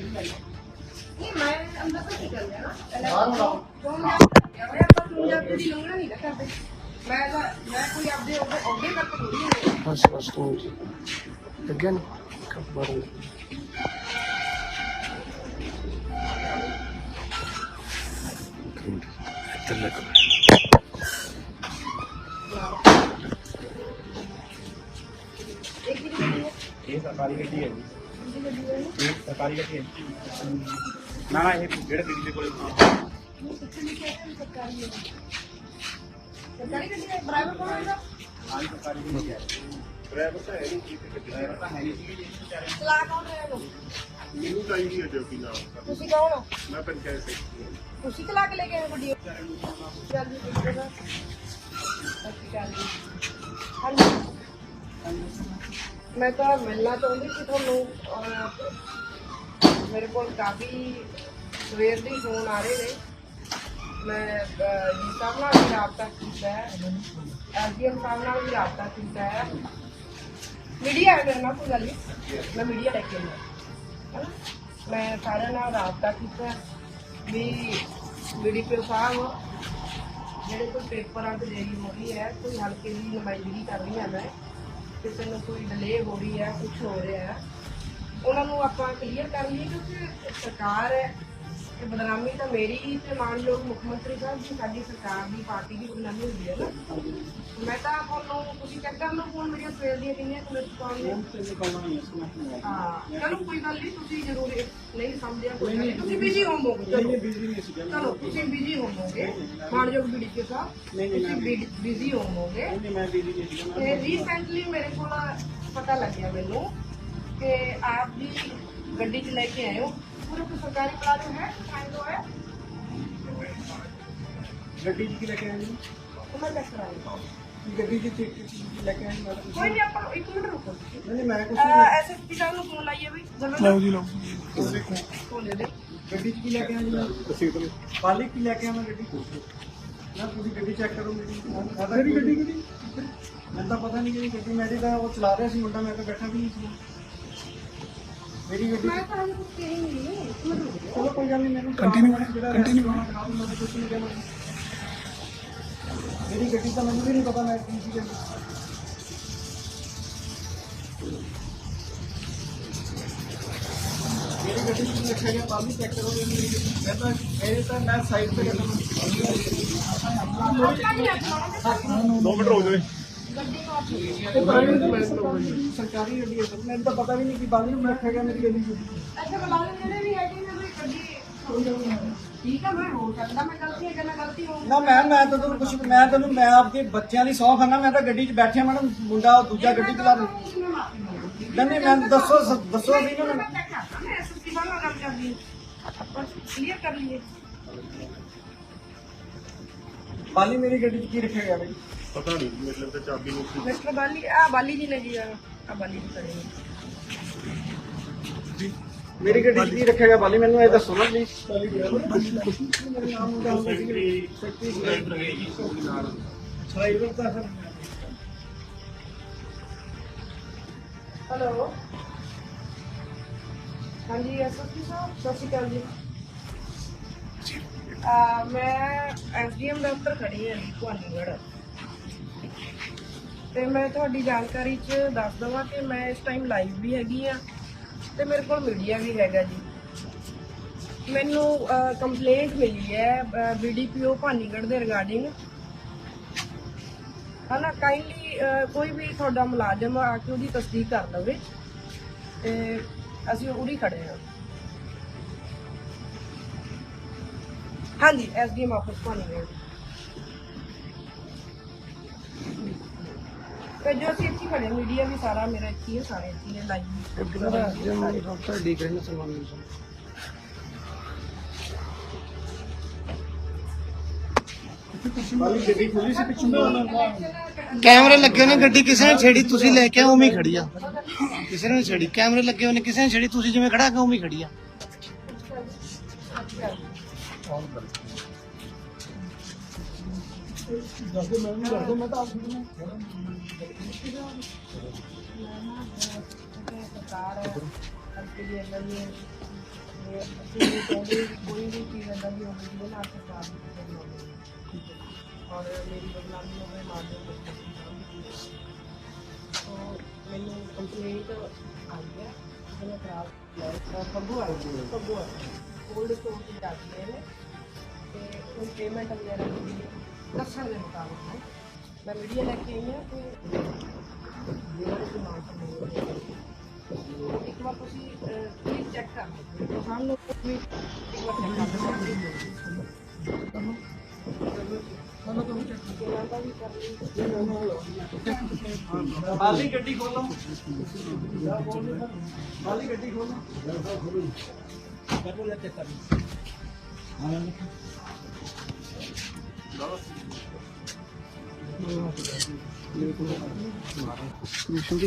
ਨਹੀਂ ਮੈਂ ਅੰਦਰ ਤੋਂ ਨਿਕਲ ਗਿਆ ਨਾ ਪਹਿਲਾਂ ਫੋਨ ਮੈਂ ਹੋਇਆ ਪਰ ਤੂੰ ਜਦ ਤੇਰੀ ਮੈਂ ਤਾਂ ਮੈਂ ਕੋਈ ਆਪਦੇ ਉਹਦੇ ਉਹਦੇ ਕਰਕੇ ਥੋੜੀ ਨਹੀਂ ਬਸ ਬਸ, ਤੂੰ ਲੱਗਿਆ ਨਹੀਂ ਖਬਰ ਇੱਧਰ ਲੱਗ ਇਹ ਸਰਕਾਰੀ ਗੱਡੀ ਹੈ ਜੀ। ਇਹ ਸਰਕਾਰੀ ਗੱਡੀ ਹੈ ਨਾ ਨਾ, ਇਹ ਜਿਹੜੇ ਗੱਡੀ ਦੇ ਕੋਲੇ ਨਹੀਂ ਕਿੱਥੇ ਲਿਖਿਆ ਹੈ ਸਰਕਾਰੀ ਹੈ ਸਰਕਾਰੀ ਗੱਡੀ ਹੈ ਡਰਾਈਵਰ ਕੌਣ ਹੋਏਗਾ ਹਾਂ ਸਰਕਾਰੀ ਗੱਡੀ ਹੈ ਡਰਾਈਵਰ ਤਾਂ ਹੈ ਨਹੀਂ ਜੀ ਡਰਾਈਵਰ ਤਾਂ ਹੈ ਨਹੀਂ ਜੀ ਵਿਚਾਰੇ ਚਲਾ ਕੌਣ ਰਿਹਾ ਲੋ ਮੈਨੂੰ ਚਾਹੀਦੀ ਹੈ ਡਿਊਟੀ ਨਾਲ ਤੁਸੀਂ ਕੌਣ ਹੋ ਮੈਂ ਪੰਚਾਇਤ ਸੈਕਟਰੀ ਹਾਂ। ਤੁਸੀਂ ਚਲਾ ਕੇ ਲੈ ਕੇ ਆਏ ਗੱਡੀ ਚੱਲ ਜੀ ਕਿੱਥੇ ਦਾ ਸਤਿ ਸ਼੍ਰੀ ਅਕਾਲ ਜੀ ਹਾਂਜੀ ਮੈਂ ਤਾਂ ਮਿਲਣਾ ਚਾਹੁੰਦੀ ਸੀ ਤੁਹਾਨੂੰ ਔਰ ਮੇਰੇ ਕੋਲ ਕਾਫੀ ਸਵੇਰ ਦੇ ਫੋਨ ਆ ਰਹੇ ਨੇ ਮੈਂ ਅਹ, ਜੀ ਸਾਹਿਬ ਨਾਲ ਵੀ ਰਾਬਤਾ ਕੀਤਾ ਹੈ ਐਸਡੀਐਮ ਸਾਹਿਬ ਨਾਲ ਵੀ ਰਾਬਤਾ ਕੀਤਾ ਹੈ ਮੀਡੀਆ ਹੈ ਮੇਰੇ ਨਾਲ ਕੋਈ ਗੱਲ ਨਹੀਂ ਮੈਂ ਮੀਡੀਆ ਲੈ ਕੇ ਆਈ ਹਾਂ ਹੈਨਾ? ਮੈਂ ਸਾਰਿਆਂ ਨਾਲ ਰਾਬਤਾ ਕੀਤਾ ਵੀ ਬੀਡੀਪੀ ਸਾਹਿਬ ਜਿਹੜੇ ਕੋਈ ਪੇਪਰਾਂ ਤੇ ਦੇਰੀ ਹੋ ਰਹੀ ਹੈ ਕੋਈ ਹਲਕੇ ਦੀ ਨੁਮਾਇੰਦਗੀ ਕਰ ਰਹੀ ਹੈ ਮੈਂ ਕਿਸੇ ਨੂੰ ਕੋਈ ਡਿਲੇ ਹੋ ਰਹੀ ਹੈ ਕੁਝ ਹੋ ਰਿਹਾ ਹੈ। ਉਹਨਾਂ ਨੂੰ ਆਪਾਂ ਕਲੀਅਰ ਕਰ ਲਈਏ ਕਿਉਂਕਿ ਸਰਕਾਰ ਹੈ ਤੇ ਬਦਨਾਮੀ ਤਾਂ ਮੇਰੀ ਤੇ ਮਾਨਯੋਗ ਮੁੱਖ ਮੰਤਰੀ ਸਾਹਿਬ ਦੀ ਸਾਡੀ ਸਰਕਾਰ ਦੀ ਪਾਰਟੀ ਦੀ ਬਦਨਾਮੀ ਹੁੰਦੀ ਹੈ ਨਾ ਮੈਂ ਤਾਂ ਤੁਹਾਨੂੰ ਤੁਸੀਂ ਚੈੱਕ ਕਰ ਲਓ ਫੋਨ ਮੇਰੀਆਂ ਸਵੇਰ ਦੀਆਂ ਕਿੰਨੀਆਂ ਕੁ ਮਿਸ ਕਾਲ ਨੇ ਹਾਂ ਚਲੋ ਕੋਈ ਗੱਲ ਨਹੀਂ ਤੁਸੀਂ ਜ਼ਰੂਰ ਇਹ ਨਹੀਂ ਸਮਝਿਆ ਕੋਈ ਗੱਲ ਨਹੀਂ ਤੁਸੀਂ ਬਿਜ਼ੀ ਹੋਵੋਗੇ ਚਲੋ ਚਲੋ ਤੁਸੀਂ ਬਿਜ਼ੀ ਹੋਵੋਗੇ ਮਾਨਯੋਗ ਬੀਡੀਪੀ ਸਾਹਿਬ ਤੁਸੀਂ ਬਿਜ਼ੀ ਹੋਵੋਗੇ ਤੇ ਰੀਸੈਂਟਲੀ ਮੇਰੇ ਕੋਲ ਪਤਾ ਲੱਗਿਆ ਮੈਨੂੰ ਕਿ ਆਪ ਜੀ ਗੱਡੀ 'ਚ ਲੈ ਕੇ ਆਏ ਹੋ ਪੂਰੇ ਕੋਈ ਸਰਕਾਰੀ ਪਲਾਜ਼ੋ ਹੈ ਸਾਈਨ ਤੋਂ ਹੈ ਗੱਡੀ ਚ ਕੀ ਲੈ ਕੇ ਆਏ ਜੀ ਉਹ ਮੈਂ ਚੈੱਕ ਕਰਾਂਗਾ ਗੱਡੀ ਚ ਕੀ ਲੈ ਕੇ ਆਏ ਮੈਡਮ ਕੋਈ ਨਹੀਂ ਆਪਾਂ ਇੱਕ ਮਿੰਟ ਰੁਕੋ ਤੁਸੀਂ ਨਹੀਂ ਮੈਂ ਕੁਝ ਐਸਐਸਪੀ ਸਾਹਿਬ ਨੂੰ ਫੋਨ ਲਾਈਏ ਵੀ ਲਓ ਜੀ ਲਓ ਫੋਨ ਦੇ ਦੇ ਗੱਡੀ ਚ ਕੀ ਲੈ ਕੇ ਆਏ ਜੀ ਮੈਂ ਪਾਲੀ ਕੀ ਲੈ ਕੇ ਆਵਾਂ ਗੱਡੀ ਨਾ ਤੁਸੀਂ ਗੱਡੀ ਚੈੱਕ ਕਰੋ ਮੇਰੀ ਮੈਂ ਤਾਂ ਗੱਡੀ ਗੱਡੀ ਮੈਨੂੰ ਤਾਂ ਪਤਾ ਨਹੀਂ ਕਿ ਗੱਡੀ ਮੇਰੀ ਗੱਡੀ ਮੈਂ ਤਾਂ ਹਜੇ ਕੁਝ ਕਹੀ ਨਹੀਂ। ਚਲੋ ਕੋਈ ਗੱਲ ਨਹੀਂ ਮੈਨੂੰ ਕੰਟੀਨਿਊ ਕੰਟੀਨਿਊ ਮੇਰੀ ਗੱਡੀ ਤਾਂ ਮੈਨੂੰ ਵੀ ਨਹੀਂ ਪਤਾ ਮੈਂ ਕੀ ਸੀ ਮੇਰੀ ਗੱਡੀ ਚ ਰੱਖਿਆ ਗਿਆ ਪਾਲੀ ਚੈੱਕ ਕਰੋ ਮੇਰੀ ਗੱਡੀ ਮੈਂ ਤਾਂ ਮੇਰੇ ਤਾਂ ਮੈਂ ਸਾਈਡ ਤੇ ਕਰਦਾ ਦੋ ਮਿੰਟ ਰੁਕ ਜਾਵੇ ਨੂੰ ਤੇ ਪ੍ਰਾਈਵੇਟ ਮੈਂ ਸਰਕਾਰੀ ਗੱਡੀ ਹੈ ਸਰ। ਮੈਨੂੰ ਤਾਂ ਪਤਾ ਵੀ ਨਹੀਂ ਕਿ ਬਾਲੀ ਨੂੰ ਰੱਖਿਆ ਗਿਆ ਮੇਰੀ ਗੱਡੀ ਚ ਅੱਛਾ ਬਲਾਲ ਜਿਹੜੇ ਵੀ ਹੈਗੇ ਨੇ ਵੀ ਗੱਡੀ ਠੀਕ ਆ ਮੈਂ ਹੋ ਸਕਦਾ ਮੈਂ ਗਲਤੀ ਹੈ ਕਿ ਮੈਂ ਗਲਤੀ ਹੋ ਨਾ ਮੈਂ ਮੈਂ ਤਾਂ ਤੁਹਾਨੂੰ ਕੁਝ ਮੈਂ ਤੁਹਾਨੂੰ ਮੈਂ ਆਪਕੇ ਬੱਚਿਆਂ ਦੀ ਸੌ ਖਾਨਾ ਮੈਂ ਤਾਂ ਗੱਡੀ 'ਚ ਬੈਠਿਆ ਮੈਡਮ ਮੁੰਡਾ ਦੂਜਾ ਗੱਡੀ ਚਲਾ ਰਿਹਾ। ਨਹੀਂ ਨਹੀਂ ਮੈਂ ਦੱਸੋ ਸ- ਦੱਸੋ ਵੀ ਨਾ। ਮੈਂ ਮੈਨੂੰ ਚੈੱਕ ਕਰਦਾ ਮੈਂ ਐਸਐਸਪੀ ਸਾਹਿਬ ਨਾਲ ਗੱਲ ਕਰਦੀ ਹਾਂ ਬਸ ਕਲੀਅਰ ਕਰ ਲਈਏ ਬਾਲੀ ਮੇਰੀ ਗੱਡੀ 'ਚ ਕੀ ਰੱਖਿਆ ਗਿਆ ਬਈ? ਪਤਾ ਨਹੀਂ ਮਤਲਬ ਤੇ ਚਾਬੀ ਨੂੰ ਸੀ ਮਿਸਟਰ ਬਾਲੀ ਆ ਬਾਲੀ ਜੀ ਨੇ ਜੀ ਆ ਬਾਲੀ ਜੀ ਕਰੇ ਮੇਰੀ ਗੱਡੀ 'ਚ ਕੀ ਰੱਖਿਆ ਗਿਆ ਬਾਲੀ ਮੈਨੂੰ ਇਹ ਦੱਸੋ ਨਾ ਪਲੀਜ਼ ਸੈਕਟਰੀ ਡਰਾਈਵਰ ਹੈ ਜੀ ਨਾਲ ਡਰਾਈਵਰ ਤਾਂ ਸਰ ਹੈਲੋ ਹਾਂਜੀ ਐਸਐਸਪੀ ਸਾਹਿਬ ਸਤਿ ਸ਼੍ਰੀ ਅਕਾਲ ਜੀ ਆ ਮੈਂ ਐਸਡੀਐਮ ਦਫ਼ਤਰ ਖੜੀ ਹਾਂ ਜੀ ਭਵਾਨੀਗੜ੍ਹ ਤੇ ਮੈਂ ਤੁਹਾਡੀ ਜਾਣਕਾਰੀ 'ਚ ਦੱਸ ਦਵਾਂ ਕਿ ਮੈਂ ਇਸ ਟਾਈਮ ਲਾਈਵ ਵੀ ਹੈਗੀ ਆ ਤੇ ਮੇਰੇ ਕੋਲ ਮੀਡੀਆ ਵੀ ਹੈਗਾ ਜੀ। ਮੈਨੂੰ ਕੰਪਲੇਂਟ ਮਿਲੀ ਹੈ ਬੀਡੀਪੀਓ ਭਾਨੀਗੜ੍ਹ ਦੇ ਰਿਗਾਰਡਿੰਗ ਹਨਾ ਕਾਈਂਡਲੀ ਕੋਈ ਵੀ ਤੁਹਾਡਾ ਮੁਲਾਜ਼ਮ ਆ ਕੇ ਉਹਦੀ ਤਸਦੀਕ ਕਰ ਲਵੇ ਤੇ ਅਸੀਂ ਉਹਦੀ ਖੜੇ ਹਾਂ। ਹਾਂਜੀ ਐਸਡੀਐਮ ਆਫਿਸ ਭਾਨੀਗੜ੍ਹ ਜੋ ਅਸੀਂ ਇੱਥੇ ਖੜੇ ਮੀਡੀਆ ਵੀ ਸਾਰਾ ਮੇਰਾ ਇੱਥੇ ਹੀ ਹੈ ਸਾਰੇ ਇੱਥੇ ਹੀ ਲਾਈਵ ਕਿਹਦਾ ਜਮ ਡਾਕਟਰ ਡੀ ਕਰਿੰਦਰ ਸਲਮਾਨ ਜੀ ਬਾਲੀ ਗੱਡੀ ਖੁੱਲੀ ਸੀ ਪਿੱਛੋਂ ਕੈਮਰੇ ਲੱਗੇ ਹੋਏ ਨੇ ਗੱਡੀ ਕਿਸੇ ਨੇ ਛੇੜੀ ਤੁਸੀਂ ਲੈ ਕੇ ਆਏ ਉਵੇਂ ਹੀ ਖੜੀ ਆ ਕਿਸੇ ਨੇ ਨੀ ਛੇੜੀ ਕੈਮਰੇ ਲੱਗੇ ਹੋਏ ਨੇ ਕਿਸੇ ਨੇ ਛੇੜੀ ਤੁਸੀਂ ਜਿਵੇਂ ਖੜਾ ਕੇ ਉਵੇਂ ਹੀ ਖੜੀ ਆ ਦੱਸੋ ਮੈਂ ਨਹੀਂ ਦੱਸੋ ਮੈਂ ਤਾਂ ਆਪ ਨੂੰ ਸਰਕਾਰ ਹੈ ਕਰਕੇ ਵੀ ਇਹਨਾਂ ਨੇ ਇਹ ਅਸੀਂ ਇਹ ਚਾਹੁੰਦੇ ਵੀ ਕੋਈ ਵੀ ਚੀਜ਼ ਏਦਾਂ ਦੀ ਹੋਵੇ ਜਿਹਦੇ ਨਾਲ ਸਰਕਾਰ ਦੀ ਕੋਈ ਹੋਵੇ ਔਰ ਮੇਰੀ ਬਦਨਾਮੀ ਹੋਵੇ ਮਾਰ ਦੇ ਤੋ ਮੈਨੂੰ ਕੰਪਲੇਂਟ ਆਈ ਹੈ। ਜਿਹਨੇ ਖਰਾਬ ਲੈ ਫੱਬੂ ਆਈ ਸੀ ਫੱਬੂ ਆਈ ਕੋਲਡ ਸਟੋਰ ਤੇ ਜਾ ਕੇ ਨੇ ਤੇ ਕੋਈ ਪੇਮੈਂਟ ਵਗੈਰਾ ਦੀ ਦੱਸਣ ਦੇ ਮੁਤਾਬਕ ਹੈ ਮੈਂ ਮੀਡੀਆ ਲੈ ਕੇ ਆਈ ਹਾਂ ਕਿ ਜਿਹੜਾ ਵੀ ਮਾਲ ਇੱਕ ਵਾਰ ਤੁਸੀਂ ਪਲੀਜ਼ ਚੈੱਕ ਕਰ ਲਓ ਹਾਂ ਲੋਕ ਵੀ ਇੱਕ ਵਾਰ ਚੈੱਕ ਕਰ ਲਓ ਸਾਨੂੰ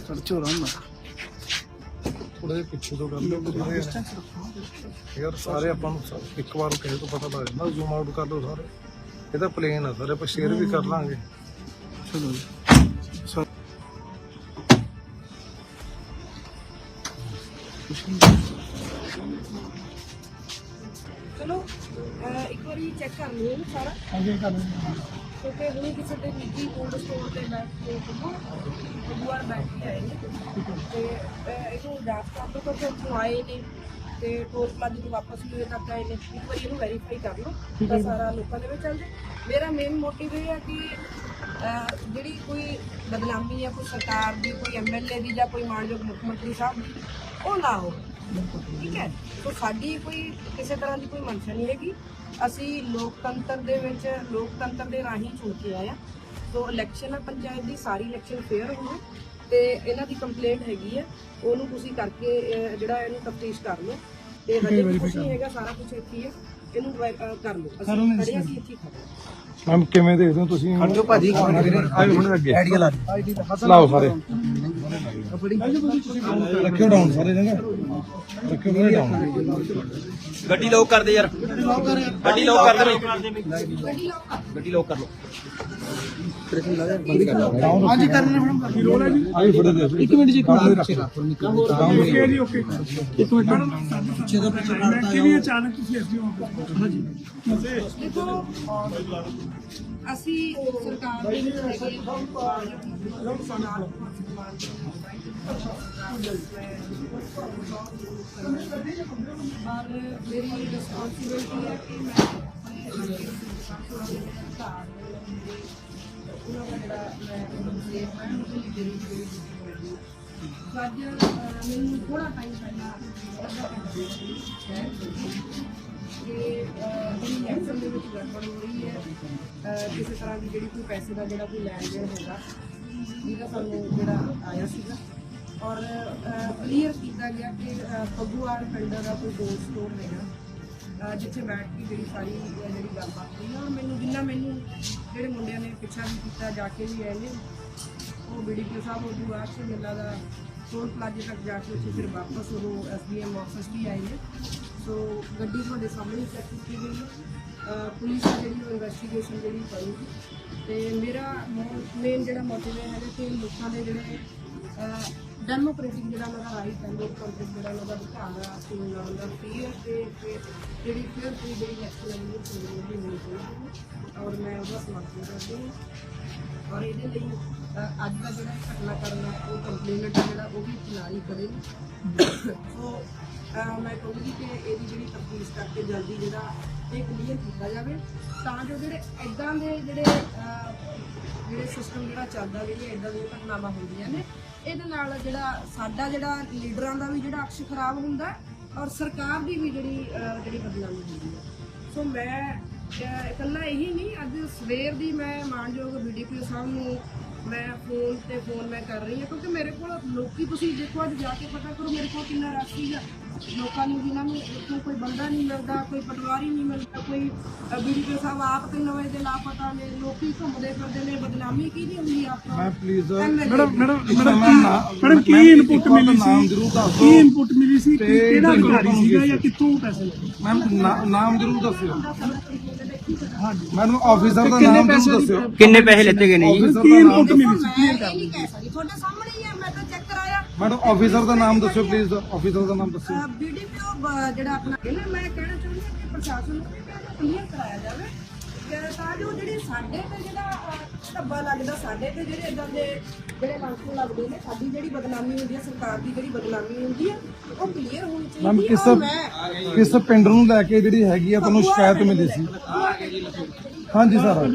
ਖਰਚ ਹੋ ਰਹਾ ਹੁੰਦਾ ਥੋੜਾ ਜਿਹਾ ਪਿੱਛੇ ਤੋਂ ਕਰ ਲਓ ਸਾਰੇ ਯਾਰ ਸਾਰੇ ਆਪਾਂ ਨੂੰ ਸ- ਇੱਕ ਵਾਰ ਕਹੇ ਤੋਂ ਪਤਾ ਲੱਗ ਜਾਂਦਾ ਜ਼ੂਮ ਆਊਟ ਕਰ ਲਓ ਸਾਰੇ। ਇਹ ਤਾਂ ਪਲੇਨ ਆ, ਸਾਰੇ ਆਪਾਂ ਸ਼ੇਅਰ ਵੀ ਕਰ ਲਾਂਗੇ। ਚਲੋ ਸਰ ਚਲੋ ਅਹ ਇੱਕ ਵਾਰੀ ਚੈੱਕ ਕਰ ਲਿਓ ਇਹਨੂੰ ਸਾਰਾ। ਹਾਂਜੀ ਕਰ ਕਿਉਂਕਿ ਹੁਣੇ ਕਿਸੇ ਦੇ ਨਿੱਜੀ ਕੋਲਡ ਸਟੋਰ ਤੇ ਬੈਠ ਕੇ ਗੁਰਦੁਆਰ ਬੈਠ ਕੇ ਆਏ ਨੇ ਤੇ, ਅਹ, ਇਹਨੂੰ ਜਾਂਚ ਕਰ ਲਓ ਕਿਉਂਕਿ ਉੱਥੋਂ ਆਏ ਨੇ। ਤੇ ਟੋਲ ਪਲਾਜ਼ੇ ਨੂੰ ਵਾਪਸ ਵੀ ਉਰੇ ਤੱਕ ਆਏ ਨੇ। ਇੱਕ ਵਾਰੀ ਇਹਨੂੰ ਵੈਰੀਫਾਈ ਕਰ ਲਓ, ਤਾਂ ਸਾਰਾ ਲੋਕਾਂ ਦੇ ਵਿੱਚ ਚੱਲ ਜਾਏ। ਮੇਰਾ ਮੇਨ ਮੋਟਿਵ ਇਹ ਹੈ ਕਿ, ਅਹ, ਜਿਹੜੀ ਕੋਈ ਬਦਨਾਮੀ ਹੈ ਕੋਈ ਸਰਕਾਰ ਦੀ, ਕੋਈ ਐਮਐਲਏ ਦੀ ਜਾਂ ਕੋਈ ਮਾਨਯੋਗ ਮੁੱਖ ਮੰਤਰੀ ਸਾਹਿਬ ਦੀ, ਉਹ ਨਾ ਹੋ ਠੀਕ ਹੈ। ਸੋ ਸਾਡੀ ਕੋਈ ਕਿਸੇ ਤਰ੍ਹਾਂ ਦੀ ਕੋਈ ਮਨਸ਼ਾ ਨਹੀਂ ਹੈਗੀ। ਅਸੀਂ ਲੋਕਤੰਤਰ ਦੇ ਵਿੱਚ ਲੋਕਤੰਤਰ ਦੇ ਰਾਹੀਂ ਚੁਣ ਕੇ ਆਏ ਆ ਸੋ ਇਲੈਕਸ਼ਨ ਹੈ ਪੰਚਾਇਤ ਦੀ ਸਾਰੀ ਇਲੈਕਸ਼ਨ ਫੇਅਰ ਹੋਵੇ ਤੇ ਇਹਨਾਂ ਦੀ ਕੰਪਲੇਂਟ ਹੈਗੀ ਹੈ। ਉਹਨੂੰ ਤੁਸੀਂ ਕਰਕੇ ਅਹ, ਜਿਹੜਾ ਇਹਨੂੰ ਤਫਤੀਸ਼ ਕਰ ਲਓ। ਤੇ ਹਜੇ ਵੀ ਕੁਝ ਨਹੀਂ ਹੈਗਾ ਸਾਰਾ ਕੁਝ ਇੱਥੇ ਹੀ ਹੈ। ਇਹਨੂੰ ਵੈ- ਅਹ, ਕਰ ਲਓ। ਅਸੀਂ ਖੜੇ ਹਾਂ, ਅਸੀਂ ਇੱਥੇ ਹੀ ਖੜੇ ਹਾਂ। ਮੈਮ ਕਿਵੇਂ ਦੇਖਦੇ ਹੋ ਤੁਸੀਂ? ਖੜਜੋ ਭਾਜੀ ਆਇਓ ਹੁਣ ਅੱਗੇ। ਆਈਡੀਆ ਲਾ ਲਾਓ ਸਾਰੇ। ਰੱਖਿਓ ਡਾਊਨ ਸਾਰੇ ਜਗ੍ਹਾ। ਗੱਡੀ ਲੋਕ ਕਰ ਦੇ ਯਾਰ ਗੱਡੀ ਲੋਕ ਕਰ ਦੇ ਗੱਡੀ ਲੋਕ ਕਰ ਲੋ ਹਾਂਜੀ ਕਰਨੇ ਮੈਡਮ ਆਇਓ ਫੜੇ ਦੇ ਇੱਕ ਮਿੰਟ ਜੀ ਓਕੇ ਜੀ ਓਕੇ ਇੱਕ ਮਿੰਟ ਪਿੱਛੇ ਦਾ ਪਿੱਛੇ ਕਰਤਾ ਕਿ ਵੀ ਅਚਾਨਕ ਤੁਸੀਂ ਐਸਡੀਓ ਹਾਂਜੀ ਦੇਖੋ ਅਸੀਂ ਸਰਕਾਰ ਦੇ ਵਿੱਚ ਹੈਗੇ ਔਰ ਮੇਰੀ ਰਿਸਪੌਂਸਿਬਿਲਟੀ ਹੈ ਕਿ ਮੈਂ ਉਹਨਾਂ ਦਾ ਜਿਹੜਾ ਮੈਂ ਸੇਫ ਹੈ ਉਹਦੀ ਜਿਹੜੀ ਅੱਜ ਅਹ, ਮੈਨੂੰ ਥੋੜਾ ਟਾਈਮ ਪਹਿਲਾਂ ਅੱਧਾ ਘੰਟਾ ਪਹਿਲਾਂ ਕਿ ਅਹ, ਜਿਹੜੀ ਇਲੈਕਸ਼ਨ ਦੇ ਵਿੱਚ ਗੜਬੜ ਹੋ ਰਹੀ ਹੈ ਅਹ, ਕਿਸੇ ਤਰ੍ਹਾਂ ਦੀ ਜਿਹੜੀ ਕੋਈ ਪੈਸੇ ਦਾ ਜਿਹੜਾ ਕੋਈ ਲੈਣ ਦੇਣ ਹੋਗਾ ਜਿਹਦਾ ਸਾਨੂੰ ਜਿਹੜਾ ਆਇਆ ਸੀਗਾ ਔਰ ਕਲੀਅਰ ਕੀਤਾ ਗਿਆ ਕਿ ਅਹ, ਫੱਗੂਵਾਲ ਪਿੰਡ ਦਾ ਕੋਈ ਗੋਲ ਸਟੋਰ ਹੈਗਾ ਜਿੱਥੇ ਬੈਠ ਕੇ ਜਿਹੜੀ ਸਾਰੀ ਜਿਹੜੀ ਗੱਲਬਾਤ ਹੋਈ ਔਰ ਮੈਨੂੰ ਜਿੰਨਾ ਮੈਨੂੰ ਜਿਹੜੇ ਮੁੰਡਿਆਂ ਨੇ ਪਿੱਛਾ ਵੀ ਕੀਤਾ ਜਾ ਕੇ ਵੀ ਆਏ ਨੇ ਉਹ ਬੀਡੀਪੀ ਸਾਹਿਬ ਉਹ ਦੁਆਰ ਸੇ ਮੇਲਾ ਦਾ ਟੋਲ ਪਲਾਜ਼ੇ ਤੱਕ ਜਾ ਕੇ ਉੱਥੇ ਫਿਰ ਵਾਪਸ ਉਹ ਐਸਡੀਐਮ ਆਫਿਸ ਵੀ ਆਏ ਨੇ। ਸੋ ਗੱਡੀ ਤੁਹਾਡੇ ਸਾਹਮਣੇ ਚੈੱਕ ਕੀਤੀ ਗਈ ਹੈ। ਪੁਲਿਸ ਆ ਜਿਹੜੀ ਉਹ ਇਨਵੈਸਟੀਗੇਸ਼ਨ ਜਿਹੜੀ ਕਰੂਗੀ ਤੇ ਮੇਰਾ ਮੇਨ ਜਿਹੜਾ ਮੋਟਿਵ ਇਹ ਹੈਗਾ ਕਿ ਲੋਕਾਂ ਦੇ ਜਿਹੜੇ ਡੈਮੋਕ੍ਰੈਟਿਕ ਜਿਹੜਾ ਉਹਨਾਂ ਦਾ ਰਾਈਟ ਹੈ ਲੋਕਤੰਤਰ ਜਿਹੜਾ ਉਹਨਾਂ ਦਾ ਅਧਿਕਾਰ ਹੈ ਚੁਣਨ ਲਾਉਣ ਦਾ ਫੇਅਰ ਤੇ ਤੇ ਜਿਹੜੀ ਫੇਅਰ ਤੇ ਜਿਹੜੀ ਇਲੈਕਸ਼ਨ ਹੈ ਉਹ ਚੁਣਨ ਦੀ ਹੋਣੀ ਚਾਹੀਦੀ ਔਰ ਮੈਂ ਉਹਦਾ ਸਮਰਥਨ ਕਰਦੀ ਹਾਂ। ਔਰ ਇਹਦੇ ਲਈ ਅੱਜ ਦਾ ਜਿਹੜਾ ਘਟਨਾ ਕਰਨਾ ਉਹ ਕੰਪਲੇਨਟ ਜਿਹੜਾ, ਉਹ ਵੀ ਫਿਲਹਾਲ ਕਰੇ। ਸੋ ਮੈਂ ਕਹੂੰਗੀ ਕਿ ਇਹਦੀ ਜਿਹੜੀ ਤਫਤੀਸ਼ ਕਰਕੇ ਜਲਦੀ ਜਿਹੜਾ ਇਹ ਕਲੀਅਰ ਕੀਤਾ ਜਾਵੇ, ਤਾਂ ਜੋ ਜਿਹੜੇ ਐਦਾਂ ਦੇ ਜਿਹੜੇ ਜਿਹੜੇ ਸਿਸਟਮ ਜਿਹੜਾ ਚੱਲਦਾ ਜਿਹੜੀ ਐਦਾਂ ਦੀਆਂ ਘਟਨਾਵਾਂ ਹੁੰਦੀਆਂ ਨੇ ਇਹਦੇ ਨਾਲ ਜਿਹੜਾ ਸਾਡਾ ਜਿਹੜਾ ਲੀਡਰਾਂ ਦਾ ਵੀ ਜਿਹੜਾ ਅਕਸ਼ ਖਰਾਬ ਹੁੰਦਾ ਔਰ ਸਰਕਾਰ ਦੀ ਵੀ ਜਿਹੜੀ ਅ, ਜਿਹੜੀ ਬਦਨਾਮੀ ਹੁੰਦੀ ਹੈ। ਸੋ ਮੈਂ ਅਹ ਇਕੱਲਾ ਇਹੀ ਨਹੀਂ ਅੱਜ ਸਵੇਰ ਦੀ ਮੈਂ ਮਾਨਯੋਗ ਬੀਡੀਪੀ ਸਾਹਿਬ ਨੂੰ ਮੈਂ ਫੋਨ ਤੇ ਫੋਨ ਮੈਂ ਕਰ ਰਹੀ ਹਾਂ ਕਿਉਂਕਿ ਮੇਰੇ ਕੋਲ ਲੋਕੀ ਤੁਸੀਂ ਦੇਖੋ ਅੱਜ ਜਾ ਕੇ ਪਤਾ ਕਰੋ ਮੇਰੇ ਕੋਲ ਕਿੰਨਾ ਰਸ਼ ਸੀਗਾ। ਲੋਕਾਂ ਨੂੰ ਜਿਨ੍ਹਾਂ ਨੂੰ ਇੱਥੋਂ ਕੋਈ ਬੰਦਾ ਨਹੀਂ ਮਿਲਦਾ ਕੋਈ ਪਟਵਾਰੀ ਨਹੀਂ ਮਿਲਦਾ ਕੋਈ ਬੀਡੀਪੀ ਸਾਹਿਬ ਆਪ ਤਿੰਨ ਵਜੇ ਦੇ ਲਾਪਤਾ ਨੇ ਲੋਕੀ ਘੁੰਮਦੇ ਫਿਰਦੇ ਨੇ ਬਦਨਾਮੀ ਕੀ ਨਹੀਂ ਹੁੰਦੀ ਆਪ? ਮੈਂ ਪਲੀਜ਼ ਮੈਡਮ ਮੈਡਮ ਮੈਡਮ ਕੀ ਇਨਪੁਟ ਮਿਲੀ ਸੀ? ਨਾਮ ਜ਼ਰੂਰ ਦੱਸ ਦਿਓ। ਇਨਪੁਟ ਮਿਲੀ ਸੀ? ਤੇ ਕਿਹੜਾ ਅਧਿਕਾਰੀ ਸੀਗਾ ਜਾਂ ਕਿੱਥੋਂ ਪੈਸੇ? ਮੈਮ ਨਾਮ ਜ਼ਰੂਰ ਦੱਸਿਓ। ਮੈਨੂੰ ਆਫੀਸਰ ਦਾ ਨਾਮ ਜ਼ਰੂਰ ਦੱਸਿਓ। ਕਿੰਨੇ ਪੈਸੇ ਲੈਤੇ ਗਏ ਨੇ ਜੀ? ਆਫੀਸਰ ਦਾ ਨਾਮ ਦੇਖੋ, ਮੈਂ ਇਹ ਨਹੀਂ ਕਹਿ ਸਕਦੀ ਤੁਹਾਡੇ ਸਾਹਮਣੇ ਹੀ ਹੈ ਮੈਂ ਤਾਂ ਚੈੱਕ ਕਰਾਇਆ। ਮੈਡਮ ਆਫੀਸਰ ਦਾ ਨਾਮ ਦੱਸੋ ਪਲੀਜ਼ ਆਫੀਸਰ ਦਾ ਨਾਮ ਦੱਸੋ ਬੀਡੀਪੀਓ ਜਿਹੜਾ ਆਪਣਾ ਇਹਨਾਂ ਮੈਂ ਕਹਿਣਾ ਚਾਹੁੰਦੀ ਹਾਂ ਕਿ ਪ੍ਰਸ਼ਾਸਨ ਨੂੰ ਵੀ ਕਲੀਅਰ ਕਰਾਇਆ ਜਾਵੇ। ਕਿ ਤਾਂ ਜੋ ਜਿਹੜੇ ਸਾਡੇ ਤੇ ਜਿਹੜਾ ਅਹ, ਧੱਬਾ ਲੱਗਦਾ ਸਾਡੇ ਤੇ ਜਿਹੜੇ ਇਦਾਂ ਦੇ ਜਿਹੜੇ ਲਾਂਸੂ ਲੱਗਦੇ ਨੇ ਸਾਡੀ ਜਿਹੜੀ ਬਦਨਾਮੀ ਹੁੰਦੀ ਹੈ ਸਰਕਾਰ ਦੀ ਜਿਹੜੀ ਬਦਨਾਮੀ ਹੁੰਦੀ ਹੈ ਉਹ ਕਲੀਅਰ ਹੋਣੀ ਮੈਮ ਚਾਹੀਦੀ ਕਿਸ ਹੈ ਔਰ ਮੈਂ ਕਿਸ ਪਿੰਡ ਨੂੰ ਲੈ ਕੇ ਜਿਹੜੀ ਹੈਗੀ ਆ ਤੁਹਾਨੂੰ ਸ਼ਿਕਾਇਤ ਮਿਲੀ ਸੀ? ਹਾਂਜੀ ਸਰ।